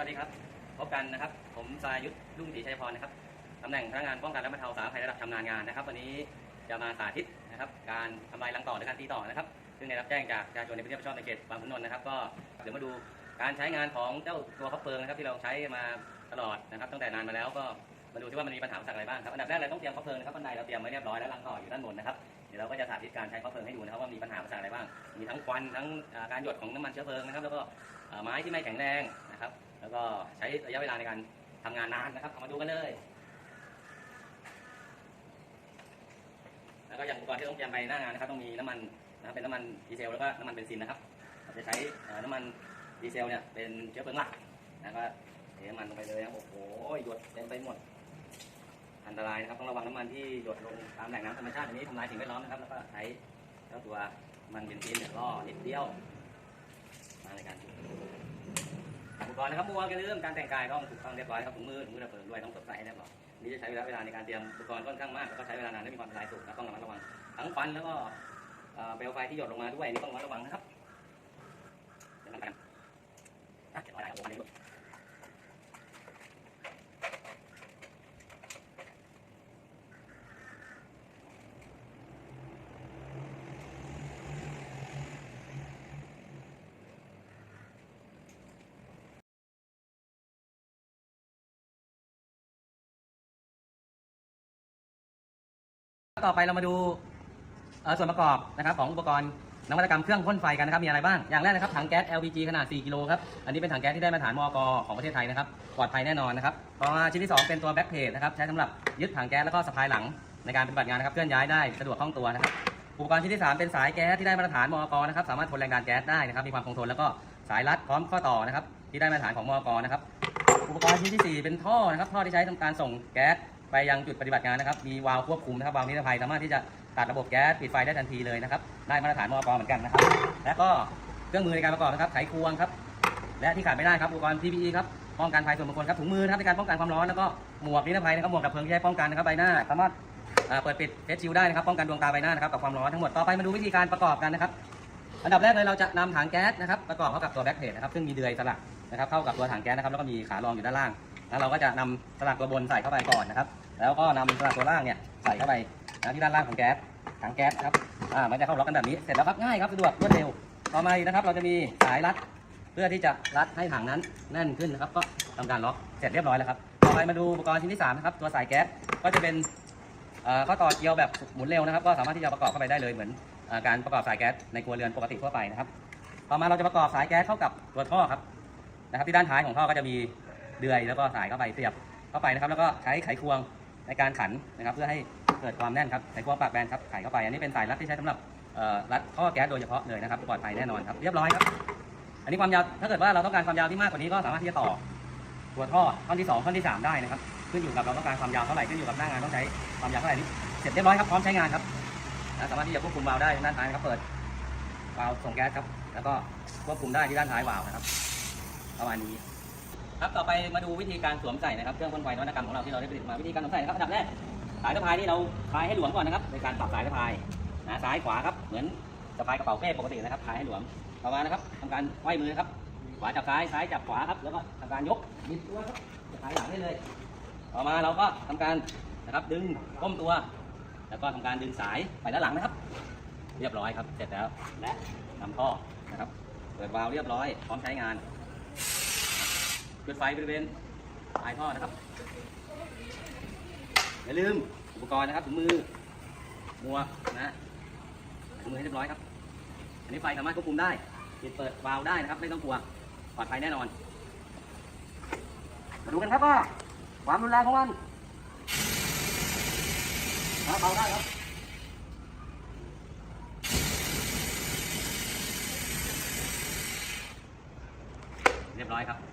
วัสดีครับ พบกันนะครับ ผมสายุทธรุ่งศรีชัยพรนะครับตำแหน่งพนักงานป้องกันและบรรเทาสาธารณภัยระดับชำนาญงานนะครับ วันนี้จะมาสาธิตนะครับ การทำลายรังต่อหรือการตีต่อนะครับ ซึ่งได้รับแจ้งจากประชาชนในพื้นที่รับผิดชอบในเขตบางขุนนนท์นะครับ ก็เดี๋ยวมาดูการใช้งานของเจ้าตัวคบเพลิงนะครับที่เราใช้มาตลอดนะครับ ตั้งแต่นานมาแล้วก็มาดูที่ว่ามันมีปัญหาสรรคอะไรบ้างครับ อันดับแรกเราต้องเตรียมคบเพลิงนะครับบันไดเราเตรียมไว้เรียบร้อยแล้วรังต่ออยู่ด้านบนนะครับเดี๋ยวเราก็จะสาธิตการใช้คบเพลิงให้ดูนะครับว่ามีปัญหาอุปสรรคอะไรบ้าง มีทั้งควันทั้งการหยดของน้ำมันเชื้อเพลิงนะครับ แล้วก็ไม้ที่ไม่แข็งแรงนะครับ แล้วก็ใช้ระยะเวลาในการทำงานนานนะครับเอามาดูกันเลย แล้วก็อย่างอุปกรณ์ที่ต้องเตรียมไปหน้างานนะครับ ต้องมีน้ำมันนะครับเป็นน้ำมันดีเซลแล้วก็น้ำมันเบนซินนะครับเราจะใช้น้ำมันดีเซลเนี่ยเป็นเชื้อเพลิงหลักแล้วก็เทน้ำมันลงไปเลยนะโอ้โหหยดเต็มไปหมด อันตรายนะครับต้องระวังน้ำมันที่หยดลงตามแหล่งน้ำธรรมชาติอันนี้ทำลายสิ่งแวดล้อมนะครับแล้วก็ใช้เจ้าตัวน้ำมันเบนซินเนี่ยล่อนิดเดียวมาในการ อุปกรณ์นะครับมัวกันเรื่องการแต่งกายต้องถูกต้องเรียบร้อยครับถุงมือถุงมือระเบิดด้วยต้องสดใสให้เรียบร้อยนี่จะใช้เวลาเวลาในการเตรียมอุปกรณ์ค่อนข้างมากแล้วก็ใช้เวลานานและมีความอันตรายสูงนะต้องระมัดระวังทั้งฟันแล้วก็เปลวไฟที่หยดลงมาด้วยนี่ต้องระมัดระวังนะครับเดี๋ยวทำกันอะเดี๋ยวเอาอะไรเอาอันนี้ดู ต่อไปเรามาดูส่วนประกอบนะครับของอุปกรณ์นวัตกรรมเครื่องพ่นไฟกันนะครับมีอะไรบ้างอย่างแรกนะครับถังแก๊ส LPG ขนาด 4 กิโลครับอันนี้เป็นถังแก๊สที่ได้มาตรฐานมอกของประเทศไทยนะครับปลอดภัยแน่นอนนะครับต่อมาชิ้นที่ 2 เป็นตัวแบ็คเพจนะครับใช้สำหรับยึดถังแก๊สแล้วก็สะพายหลังในการปฏิบัติงานนะครับเคลื่อนย้ายได้สะดวกคล่องตัวนะครับอุปกรณ์ชิ้นที่ 3 เป็นสายแก๊สที่ได้มาตรฐานมอกนะครับสามารถทนแรงดันแก๊สได้นะครับมีความคงทนแล้วก็สายรัดพร้อมข้อต่อนะครับที่ได้มาตรฐานของมอกนะครับอุปกรณ์ชิ้นที่ 4 เป็นท่อนะครับท่อที่ใช้ทำการส่งแก๊ส ไปยังจุดปฏิบัติงานนะครับ มีวาล์วควบคุมนะครับวาล์วนิรภัยสามารถที่จะตัดระบบแก๊สปิดไฟได้ทันทีเลยนะครับ ได้มาตรฐานมอกเหมือนกันนะครับ และก็เครื่องมือในการประกอบนะครับ ไขควงครับ และที่ขาดไม่ได้ครับอุปกรณ์ PPE ครับ ป้องกันภัยส่วนบุคคลครับ ถุงมือนะครับในการป้องกันความร้อน แล้วก็หมวกนิรภัยนะครับ หมวกดับเพลิงที่ใช้ป้องกันนะครับ ใบหน้า สามารถเปิดปิดเฟสชิลได้นะครับ ป้องกันดวงตาใบหน้านะครับกับความร้อนทั้งหมด ต่อไปมาดูวิธีการประกอบกันนะครับ อันดับแรกเลยเราจะนำถังแก๊สนะครับประกอบเข้ากับตัวแบ็คเพจนะครับซึ่งมีเดือยสลักนะครับเข้ากับตัวถังแก๊สนะครับแล้วก็มีขารองอยู่ด้านล่าง แล้วเราก็จะนำสลักตัวบนใส่เข้าไปก่อนนะครับ แล้วก็นำสลักตัวล่างเนี่ยใส่เข้าไปนะที่ด้านล่างของแก๊สถังแก๊สครับอ่ามันจะเข้าล็อกกันแบบนี้เสร็จแล้วครับง่ายครับสะดวกรวดเร็วต่อมานะครับ เราจะมีสายรัดเพื่อที่จะรัดให้ถังนั้นแน่นขึ้นนะครับ ก็ทำการล็อกเสร็จเรียบร้อยแล้วครับต่อไปมาดูอุปกรณ์ชิ้นที่สามนะครับตัวสายแก๊สก็จะเป็นข้อต่อเกลียวแบบหมุนเร็วนะครับ ก็สามารถที่จะประกอบเข้าไปได้เลยเหมือนอการประกอบสายแก๊สในครัวเรือนปกติทั่วไปนะครับ ต่อมาเราจะประกอบสายแก๊สเข้ากับตัวท่อครับนะครับ ที่ด้านท้ายของท่อก็จะมี เดือยแล้วก็สายเข้าไปเสียบเข้าไปนะครับ แล้วก็ใช้ไขควงในการขันนะครับ เพื่อให้เกิดความแน่นครับไขควงปากแบนครับไขเข้าไป อันนี้เป็นสายรัดที่ใช้สำหรับรัดท่อแก๊สโดยเฉพาะเลยนะครับปลอดภัยแน่นอนครับเรียบร้อยครับ อันนี้ความยาวถ้าเกิดว่าเราต้องการความยาวที่มากกว่านี้ก็สามารถที่จะต่อตัวท่อท่อนที่สองท่อนที่สามได้นะครับขึ้นอยู่กับเราต้องการความยาวเท่าไหร่ขึ้นอยู่กับหน้างานต้องใช้ความยาวเท่าไหร่นี้เสร็จเรียบร้อยครับพร้อมใช้งานครับสามารถที่จะควบคุมวาล์วได้ด้านท้ายครับเปิดวาล์วส่งแก๊สครับ แล้วก็ควบคุมได้ที่ด้านท้ายวาล์วนะครับประมาณนี้ ครับต่อไปมาดูวิธีการสวมใส่นะครับเครื่องพ่นไฟนวัตกรรมของเราที่เราได้ผลิตมาวิธีการสวมใส่นะครับอันดับแรกสายสะพายนี่เราคลายให้หลวมก่อนนะครับในการปรับสายสะพายนะซ้ายขวาครับเหมือนสะพายกระเป๋าเป้ปกตินะครับคลายให้หลวมต่อมานะครับทำการไขว้มือครับขวาจับซ้ายซ้ายจับขวาครับแล้วก็ทำการยกบิดตัวครับจะหายหลังได้เลย ต่อมาเราก็ทำการนะครับดึงก้มตัว แล้วก็ทำการดึงสายไปด้านหลังนะครับ เรียบร้อยครับเสร็จแล้วและนำท่อนะครับเปิดวาล์วเรียบร้อยพร้อมใช้งาน จุดไฟบริเวณปลายท่อนะครับ อย่าลืมอุปกรณ์นะครับถุงมือหมวกนะถุงมือให้เรียบร้อยครับ อันนี้ไฟสามารถควบคุมได้ปิดเปิดวาล์วได้นะครับ ไม่ต้องกลัวปลอดภัยแน่นอน มาดูกันครับว่าความรุนแรงของมันนะเบาได้ครับเรียบร้อยครับ